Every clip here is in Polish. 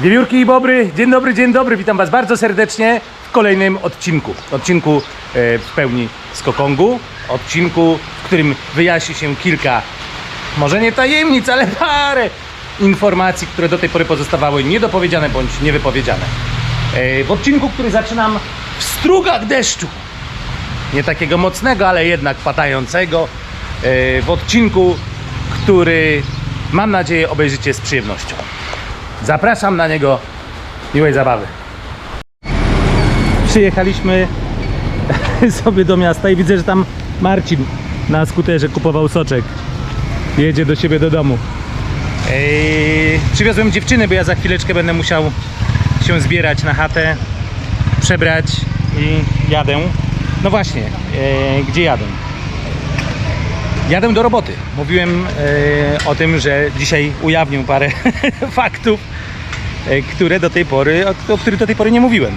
Wiewiórki i Bobry, dzień dobry, dzień dobry, witam Was bardzo serdecznie w kolejnym odcinku. Odcinku e, w pełni z Kokongu, odcinku, w którym wyjaśni się kilka, może nie tajemnic, ale parę informacji, które do tej pory pozostawały niedopowiedziane bądź niewypowiedziane. E, w odcinku, który zaczynam w strugach deszczu. Nie takiego mocnego, ale jednak padającego. E, w odcinku, który mam nadzieję obejrzycie z przyjemnością. Zapraszam na niego. Miłej zabawy. Przyjechaliśmy sobie do miasta i widzę, że tam Marcin na skuterze kupował soczek. Jedzie do siebie do domu. Przywiozłem dziewczyny, bo ja za chwileczkę będę musiał się zbierać na chatę, przebrać i jadę. No właśnie, e, gdzie jadę? Jadę do roboty. Mówiłem e, o tym, że dzisiaj ujawnię parę faktów, e, które do tej pory, o, o których do tej pory nie mówiłem.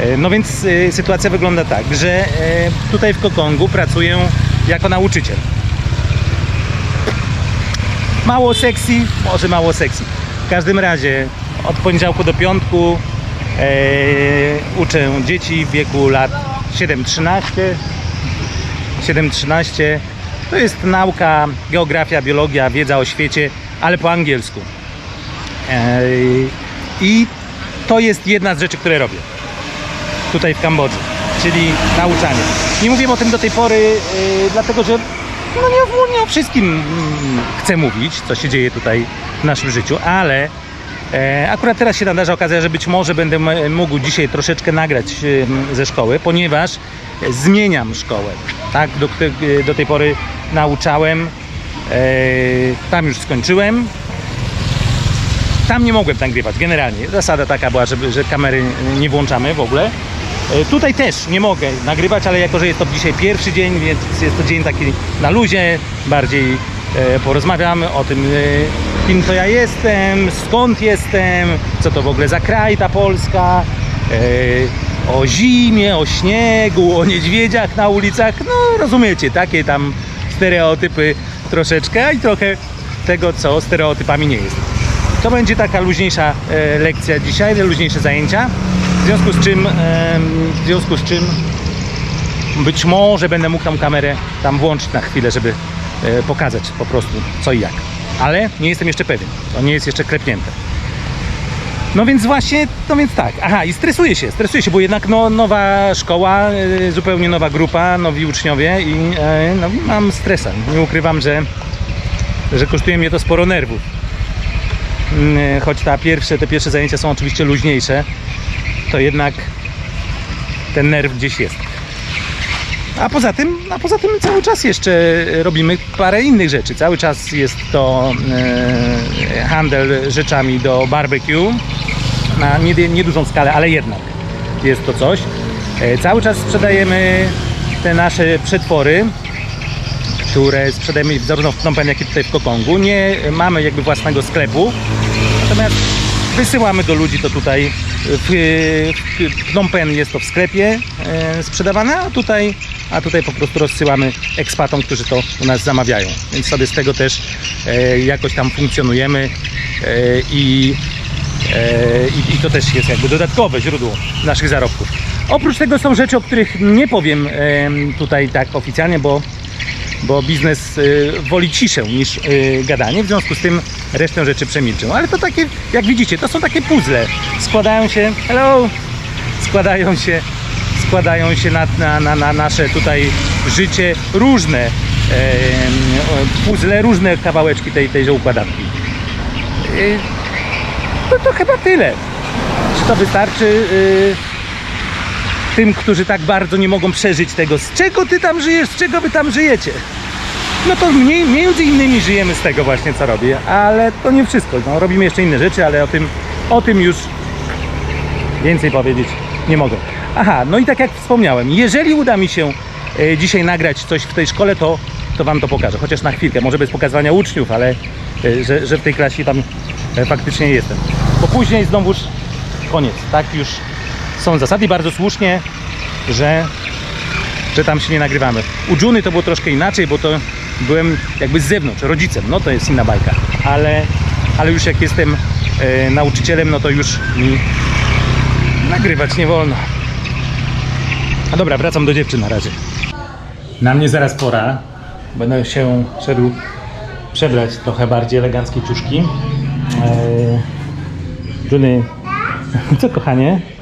E, no więc e, sytuacja wygląda tak, że e, tutaj w Kokongu pracuję jako nauczyciel. Mało sexy, może mało sexy. W każdym razie od poniedziałku do piątku e, uczę dzieci w wieku lat 7-13. 7-13 to jest nauka, geografia, biologia, wiedza o świecie, ale po angielsku. I to jest jedna z rzeczy, które robię tutaj w Kambodży, czyli nauczanie. Nie mówiłem o tym do tej pory, e, dlatego że no nie, nie o wszystkim mm, chcę mówić, co się dzieje tutaj w naszym życiu, ale akurat teraz się nadarza okazja, że być może będę mógł dzisiaj troszeczkę nagrać e, ze szkoły, ponieważ zmieniam szkołę. Tak, do, do tej pory nauczałem, e, tam już skończyłem, tam nie mogłem nagrywać, generalnie. Zasada taka była, żeby, że kamery nie włączamy w ogóle. E, Tutaj też nie mogę nagrywać, ale jako, że jest to dzisiaj pierwszy dzień, więc jest to dzień taki na luzie, bardziej e, porozmawiamy o tym, e, kim to ja jestem, skąd jestem, co to w ogóle za kraj ta Polska, e, o zimie, o śniegu, o niedźwiedziach na ulicach, no rozumiecie, takie tam stereotypy troszeczkę i trochę tego, co stereotypami nie jest. To będzie taka luźniejsza e, lekcja dzisiaj, luźniejsze zajęcia. W związku z czym, w związku z czym być może będę mógł tą kamerę tam włączyć na chwilę, żeby e, pokazać po prostu co i jak. Ale nie jestem jeszcze pewien. To nie jest jeszcze klepnięte. No więc właśnie, no więc tak. Aha, i stresuję się, stresuję się, bo jednak no, nowa szkoła, e, zupełnie nowa grupa, nowi uczniowie i e, no, mam stresa. Nie ukrywam, że, że kosztuje mnie to sporo nerwów. Mm, choć ta pierwsze, te pierwsze zajęcia są oczywiście luźniejsze, to jednak ten nerw gdzieś jest. A poza tym, a poza tym cały czas jeszcze robimy parę innych rzeczy. Cały czas jest to e, handel rzeczami do barbecue na nie- niedużą skalę, ale jednak jest to coś. E, cały czas sprzedajemy te nasze przetwory, które sprzedajemy zarówno w Phnom Penh, jak i tutaj w Kokongu. Nie mamy jakby własnego sklepu, natomiast wysyłamy do ludzi to tutaj. W, w Phnom Penh jest to w sklepie e, sprzedawane, a tutaj, a tutaj po prostu rozsyłamy ekspatom, którzy to u nas zamawiają. Więc sobie z tego też e, jakoś tam funkcjonujemy e, i, i, i to też jest jakby dodatkowe źródło naszych zarobków. Oprócz tego są rzeczy, o których nie powiem em, tutaj tak oficjalnie, bo bo biznes y, woli ciszę niż y, gadanie, w związku z tym resztę rzeczy przemilczę. Ale to takie, jak widzicie, to są takie puzzle. Składają się, hello, składają się, składają się na, na, na, na nasze tutaj życie różne puzzle, różne kawałeczki tej, tejże układanki. Y, no to chyba tyle. Czy to wystarczy? Y, tym, którzy tak bardzo nie mogą przeżyć tego, z czego ty tam żyjesz, z czego wy tam żyjecie. No to mniej, między innymi żyjemy z tego właśnie, co robię, ale to nie wszystko. No, robimy jeszcze inne rzeczy, ale o tym, o tym już więcej powiedzieć nie mogę. Aha, no i tak jak wspomniałem, jeżeli uda mi się e, dzisiaj nagrać coś w tej szkole, to, to Wam to pokażę, chociaż na chwilkę, może bez pokazywania uczniów, ale e, że, że w tej klasie tam e, faktycznie jestem. Bo później znowuż koniec, tak już są zasady i bardzo słusznie, że, że tam się nie nagrywamy. U Juny to było troszkę inaczej, bo to byłem jakby z zewnątrz, rodzicem, no to jest inna bajka, ale, ale już jak jestem e, nauczycielem, no to już mi nagrywać nie wolno. A dobra, wracam do dziewczyn na razie. Na mnie zaraz pora. Będę się szedł przebrać trochę bardziej eleganckie ciuszki. Eee, Juny, co kochanie?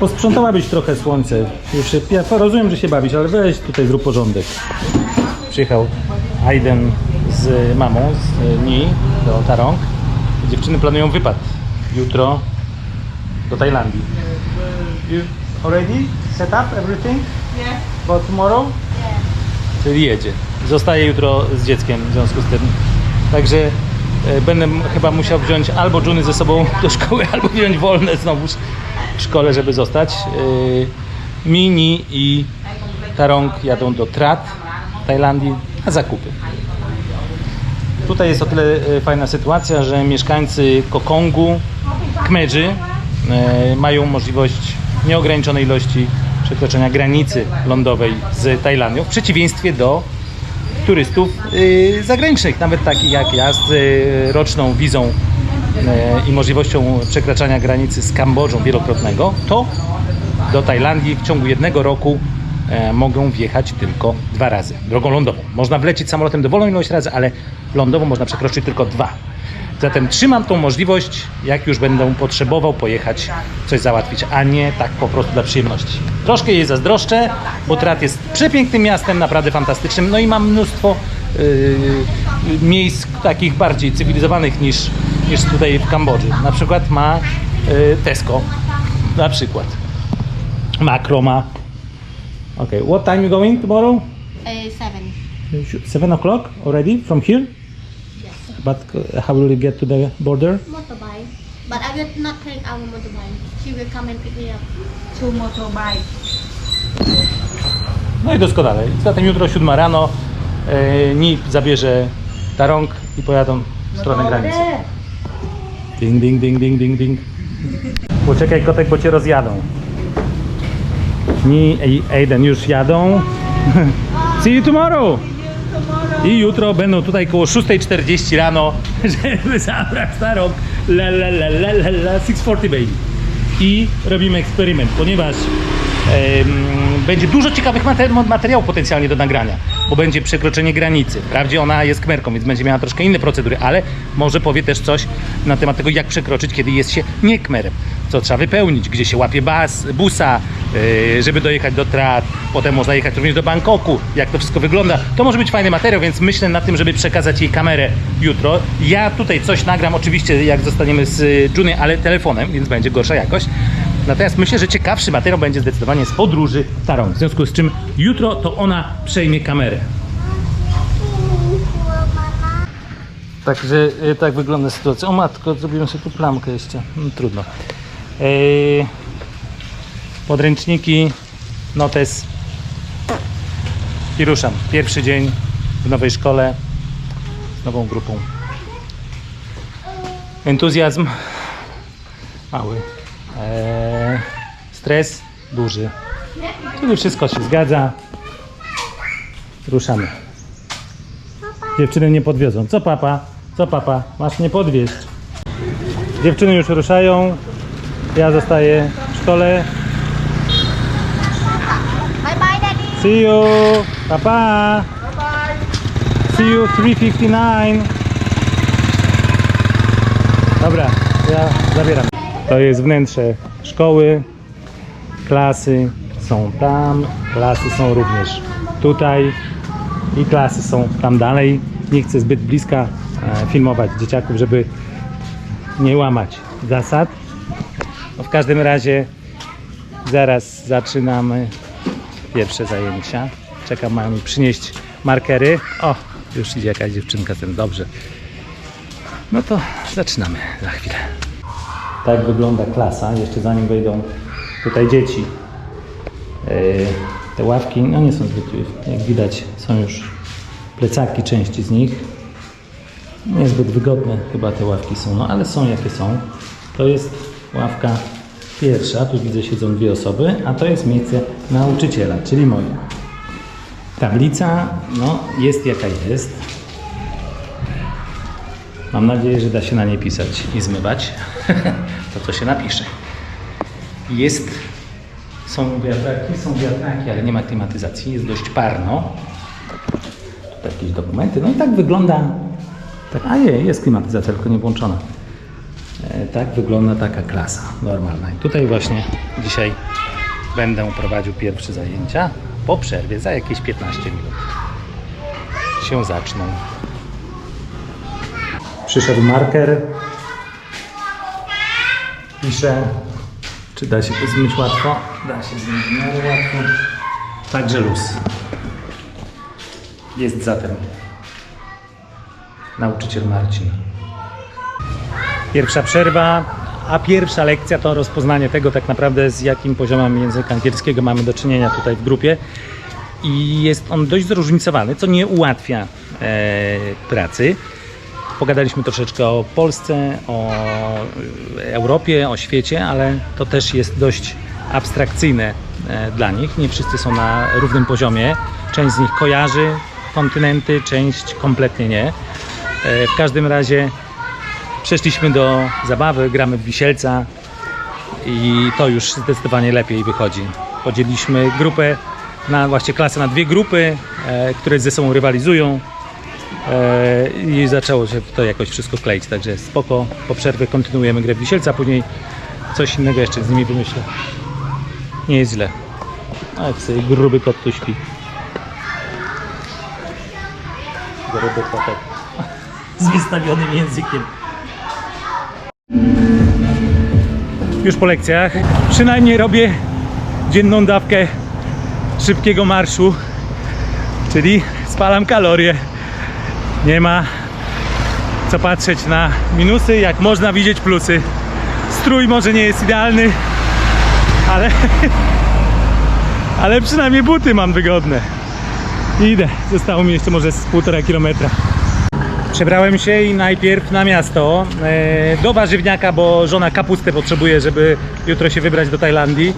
Posprzątałabyś trochę słońce. Już się, ja rozumiem, że się bawisz, ale weź tutaj zrób porządek. Przyjechał Aiden z mamą z Ni do Tarong. Dziewczyny planują wypad jutro do Tajlandii. You already set up everything? Yeah. For tomorrow? Czyli jedzie. Zostaje jutro z dzieckiem w związku z tym. Także e, będę chyba musiał wziąć albo Juny ze sobą do szkoły, albo wziąć wolne znowu w szkole, żeby zostać. E, Mini i Tarong jadą do Trat w Tajlandii na zakupy. Tutaj jest o tyle e, fajna sytuacja, że mieszkańcy Kokongu, Kmedży e, mają możliwość nieograniczonej ilości przekroczenia granicy lądowej z Tajlandią, w przeciwieństwie do turystów y, zagranicznych, nawet takich jak ja z y, roczną wizą y, i możliwością przekraczania granicy z Kambodżą wielokrotnego, to do Tajlandii w ciągu jednego roku e, mogą wjechać tylko dwa razy drogą lądową. Można wlecieć samolotem dowolną ilość razy, ale lądową można przekroczyć tylko dwa. Zatem trzymam tą możliwość, jak już będę potrzebował pojechać coś załatwić, a nie tak po prostu dla przyjemności. Troszkę jej zazdroszczę, bo Trat jest przepięknym miastem, naprawdę fantastycznym, no i mam mnóstwo yy, miejsc takich bardziej cywilizowanych niż, niż tutaj w Kambodży. Na przykład ma yy, Tesco, na przykład. Makro ma. Okay, what time you going tomorrow? Uh, seven. Seven o'clock already from here? Yes. But uh, how will you get to the border? Motorbike. But I will not take our motorbike. She will come and pick me up. two motorbike. No i doskonale. Zatem jutro 7 rano e, NIP zabierze Tarong i pojadą w stronę granicy. Ding, ding, ding, ding, ding, ding. Poczekaj kotek, bo cię rozjadą. Ni Aiden już jadą. See you tomorrow! I jutro będą tutaj koło 6.40 rano, żeby zabrać Tarong. La la la la la la 6.40 baby. I robimy eksperyment, ponieważ będzie dużo ciekawych mater- materiałów potencjalnie do nagrania, bo będzie przekroczenie granicy. Wprawdzie ona jest kmerką, więc będzie miała troszkę inne procedury, ale może powie też coś na temat tego, jak przekroczyć, kiedy jest się nie kmerem. Co trzeba wypełnić, gdzie się łapie bas, busa, yy, żeby dojechać do Trat, potem można jechać również do Bangkoku, jak to wszystko wygląda. To może być fajny materiał, więc myślę nad tym, żeby przekazać jej kamerę jutro. Ja tutaj coś nagram, oczywiście jak zostaniemy z y, Juny, ale telefonem, więc będzie gorsza jakość. Natomiast myślę, że ciekawszy materiał będzie zdecydowanie z podróży Tarą. W związku z czym jutro to ona przejmie kamerę. Także y, tak wygląda sytuacja. O matko, zrobiłem sobie tu plamkę jeszcze. No, trudno. Yy, podręczniki, notes i ruszam. Pierwszy dzień w nowej szkole z nową grupą. Entuzjazm mały. Eee, stres duży. Czyli wszystko się zgadza. Ruszamy. Dziewczyny nie podwiozą. Co papa? Co papa? Masz nie podwieźć. Dziewczyny już ruszają. Ja zostaję w szkole. Bye bye, Daddy. See you. Papa. See you 359. Dobra, ja zabieram. To jest wnętrze szkoły. Klasy są tam, klasy są również tutaj i klasy są tam dalej. Nie chcę zbyt bliska e, filmować dzieciaków, żeby nie łamać zasad. No w każdym razie zaraz zaczynamy pierwsze zajęcia. Czekam, mają mi przynieść markery. O, już idzie jakaś dziewczynka, ten dobrze. No to zaczynamy za chwilę. Tak wygląda klasa, jeszcze zanim wejdą tutaj dzieci. Yy, Te ławki, no nie są zbyt, jak widać, są już plecaki części z nich. Niezbyt wygodne chyba te ławki są, no ale są jakie są. To jest ławka pierwsza, tu widzę siedzą dwie osoby, a to jest miejsce nauczyciela, czyli moje. Tablica, no jest jaka jest. Mam nadzieję, że da się na nie pisać i zmywać to, co się napisze. Jest, są wiatraki, są wiatraki, ale nie ma klimatyzacji, jest dość parno. Tutaj jakieś dokumenty, no i tak wygląda, tak, a nie, jest klimatyzacja, tylko nie włączona. E, Tak wygląda taka klasa normalna. I tutaj właśnie dzisiaj będę prowadził pierwsze zajęcia po przerwie za jakieś 15 minut. Się zaczną. Przyszedł marker. Piszę. Czy da się to zmyć łatwo? Da się zmyć łatwo. Także luz. Jest zatem nauczyciel Marcin. Pierwsza przerwa, a pierwsza lekcja to rozpoznanie tego tak naprawdę z jakim poziomem języka angielskiego mamy do czynienia tutaj w grupie. I jest on dość zróżnicowany, co nie ułatwia e, pracy. Pogadaliśmy troszeczkę o Polsce, o e, Europie, o świecie, ale to też jest dość abstrakcyjne e, dla nich. Nie wszyscy są na równym poziomie. Część z nich kojarzy kontynenty, część kompletnie nie. E, W każdym razie przeszliśmy do zabawy, gramy w wisielca i to już zdecydowanie lepiej wychodzi. Podzieliliśmy grupę, na właśnie klasę na dwie grupy, e, które ze sobą rywalizują e, i zaczęło się to jakoś wszystko kleić, także spoko. Po przerwie kontynuujemy grę w wisielca, a później coś innego jeszcze z nimi wymyślę. Nie jest źle. A jak sobie gruby kot tu śpi. Gruby kotek. Z wystawionym językiem. Już po lekcjach. Przynajmniej robię dzienną dawkę szybkiego marszu, czyli spalam kalorie. Nie ma co patrzeć na minusy, jak można widzieć plusy. Strój może nie jest idealny, ale, ale przynajmniej buty mam wygodne. Idę, zostało mi jeszcze może z półtora kilometra. Przebrałem się i najpierw na miasto e, do warzywniaka, bo żona kapustę potrzebuje, żeby jutro się wybrać do Tajlandii.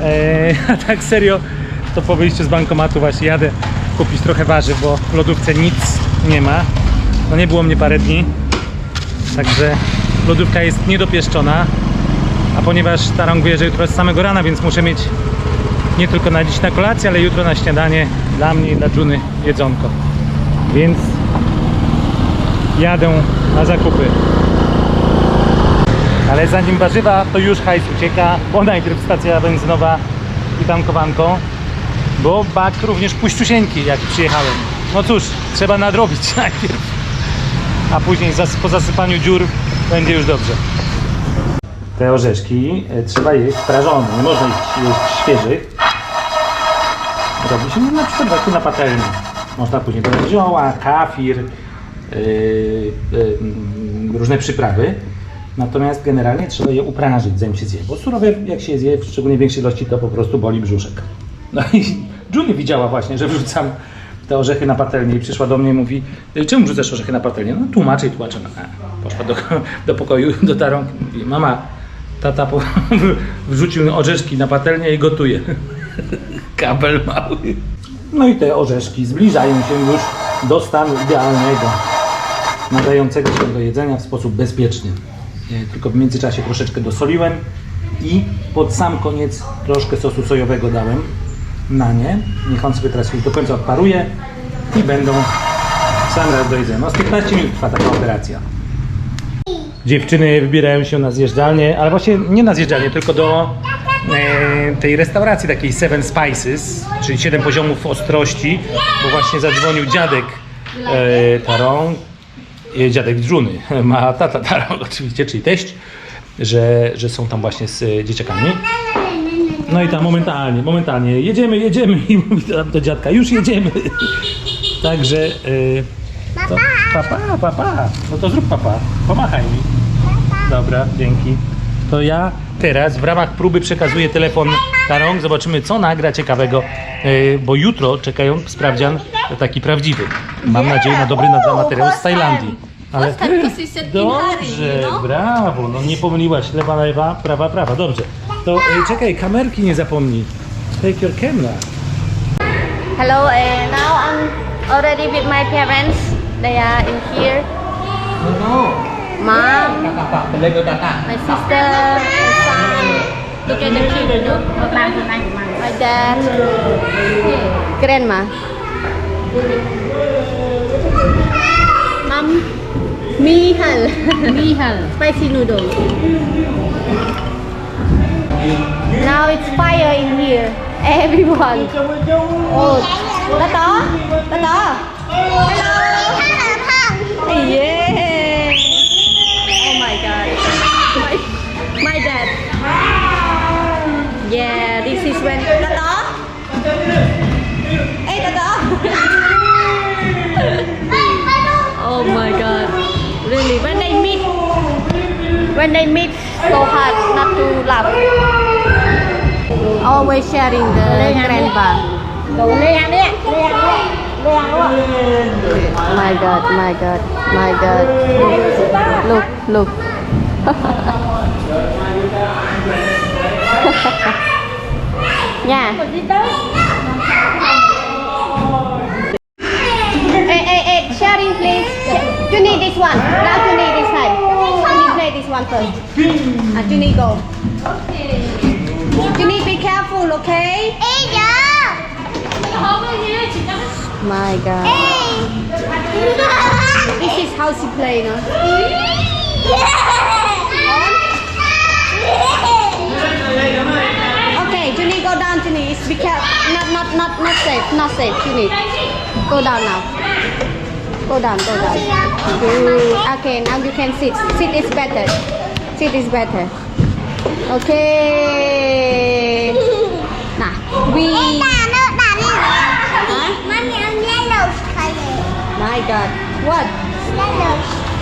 E, a tak serio, to po wyjściu z bankomatu właśnie jadę kupić trochę warzyw, bo w lodówce nic nie ma. No nie było mnie parę dni, także lodówka jest niedopieszczona. A ponieważ ta wie, że jutro jest z samego rana, więc muszę mieć nie tylko na dziś na kolację, ale jutro na śniadanie dla mnie i dla Juny jedzonko. Więc jadę na zakupy. Ale zanim warzywa, to już hajs ucieka, bo najpierw stacja benzynowa i tankowanko, bo bak również puściusieńki, jak przyjechałem. No cóż, trzeba nadrobić najpierw, a później po zasypaniu dziur będzie już dobrze. Te orzeszki e, trzeba jeść prażone, nie można ich jeść świeżych. Robi się na przykład na patelni. Można później dodać zioła, kafir, różne przyprawy. Natomiast generalnie trzeba je uprażyć, zanim się zje. Bo surowe, jak się zje, w szczególnie większej ilości, to po prostu boli brzuszek. No i Julie widziała właśnie, że wrzucam te orzechy na patelnię i przyszła do mnie i mówi, czemu wrzucasz orzechy na patelnię? No tłumaczę i tłumaczę. No, poszła do, do pokoju, do tarąg i mówi, mama, tata po, wrzucił orzeszki na patelnię i gotuje. Kabel mały. No i te orzeszki zbliżają się już do stanu idealnego, nadającego się do jedzenia w sposób bezpieczny. E, Tylko w międzyczasie troszeczkę dosoliłem i pod sam koniec troszkę sosu sojowego dałem na nie. Niech on sobie teraz już do końca odparuje i będą w sam raz do jedzenia. No z 15 minut trwa taka operacja. Dziewczyny wybierają się na zjeżdżalnię, ale właśnie nie na zjeżdżalnię, tylko do e, tej restauracji takiej Seven Spices, czyli 7 poziomów ostrości, bo właśnie zadzwonił dziadek e, Taron, dziadek Dżuny, ma tata Taron oczywiście, czyli teść, że, że są tam właśnie z e, dzieciakami. No i tam momentalnie, momentalnie, jedziemy, jedziemy i mówi tam do dziadka, już jedziemy. Także... E, to, papa, papa. No to zrób papa. Pomachaj mi. Dobra, dzięki. To ja teraz w ramach próby przekazuję telefon Tarong. Zobaczymy, co nagra ciekawego, e, bo jutro czekają sprawdzian taki prawdziwy. Mam nadzieję na dobry materiał z Tajlandii. Ale dobrze, know? brawo. No nie pomyliłaś. Lewa, lewa, prawa, prawa. Dobrze. To e, czekaj, kamerki nie zapomnij. Take your camera. Hello, and now I'm already with my parents. They are in here. Mom, เ mom, my sister, my son, look at the children, my dad, grandma, mom, Mihal, Mihal, spicy noodle. Now it's fire in here. Everyone. Oh, tata, tata. Hello. Hello. Yeah. Yeah, this is when Tato? Hey, Tato. oh my god. Really, when they meet, when they meet, so hard not to laugh. Always sharing the grandpa. My god, my god, my god. Look, look. yeah. Hey, hey, hey, sharing please. You need this one. Now you need this side. You need play this one first. Ah, you need go. Okay. You need be careful, okay? My god. This is how she play, no? Okay, not safe. Safe, Junie. Go down now. Go down, go down. Okay, now you can sit. Sit is better. Sit is better. Okay. Nah, we. Huh? My God. What? Yellow.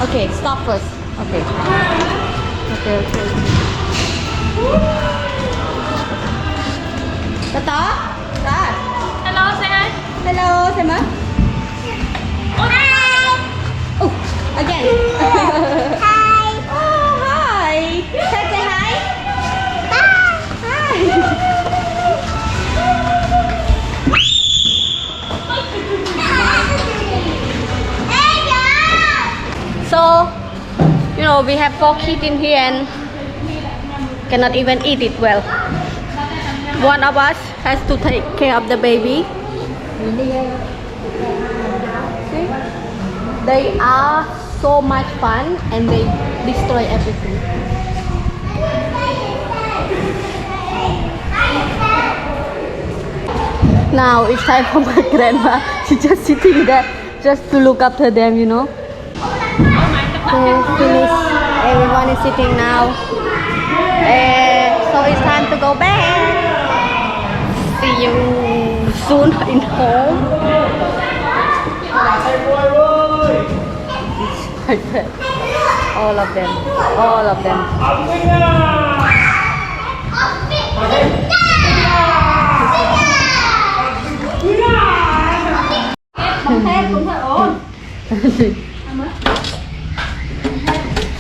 Okay, stop first. Okay. Okay, okay. Tata? Hello, say hi. Oh, again. Hi. Oh, hi. Say, say hi. Hi. So, you know, we have four kids in here and cannot even eat it well. One of us has to take care of the baby. See? They are so much fun and they destroy everything. Now it's time for my grandma. She's just sitting there just to look after them, you know. Finish. Everyone is sitting now. Eh, so it's time to go back. See you nó. All of them. All of them.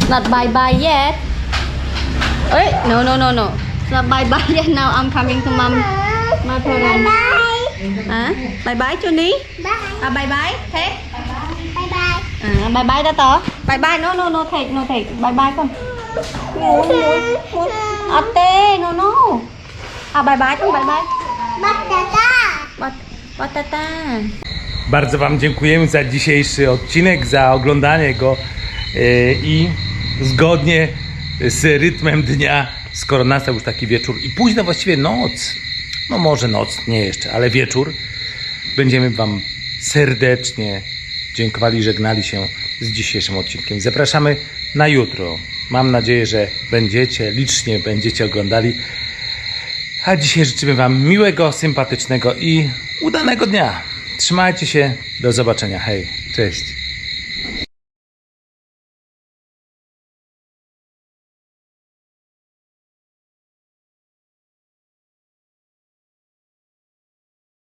Not bye bye yet. Hey, no, no, no, no. Not bye bye yet. Now I'm coming to mom. My parents. Hả? Bye bye Johnny. À bye bye. Thế. À bye bye đã tỏ. Bye bye. No, no, no, thiệt, no thiệt. Bye bye con. Muốn, muốn, muốn. À tê, no, no. À bye bye con, bye bye. Bat, batata. Bardzo Wam dziękujemy za dzisiejszy odcinek, za oglądanie go e, i zgodnie z rytmem dnia, skoro nastał już taki wieczór i późno właściwie noc, no może noc, nie jeszcze, ale wieczór, będziemy Wam serdecznie dziękowali żegnali się z dzisiejszym odcinkiem. Zapraszamy na jutro. Mam nadzieję, że będziecie, licznie będziecie oglądali. A dzisiaj życzymy Wam miłego, sympatycznego i udanego dnia. Trzymajcie się. Do zobaczenia. Hej, cześć.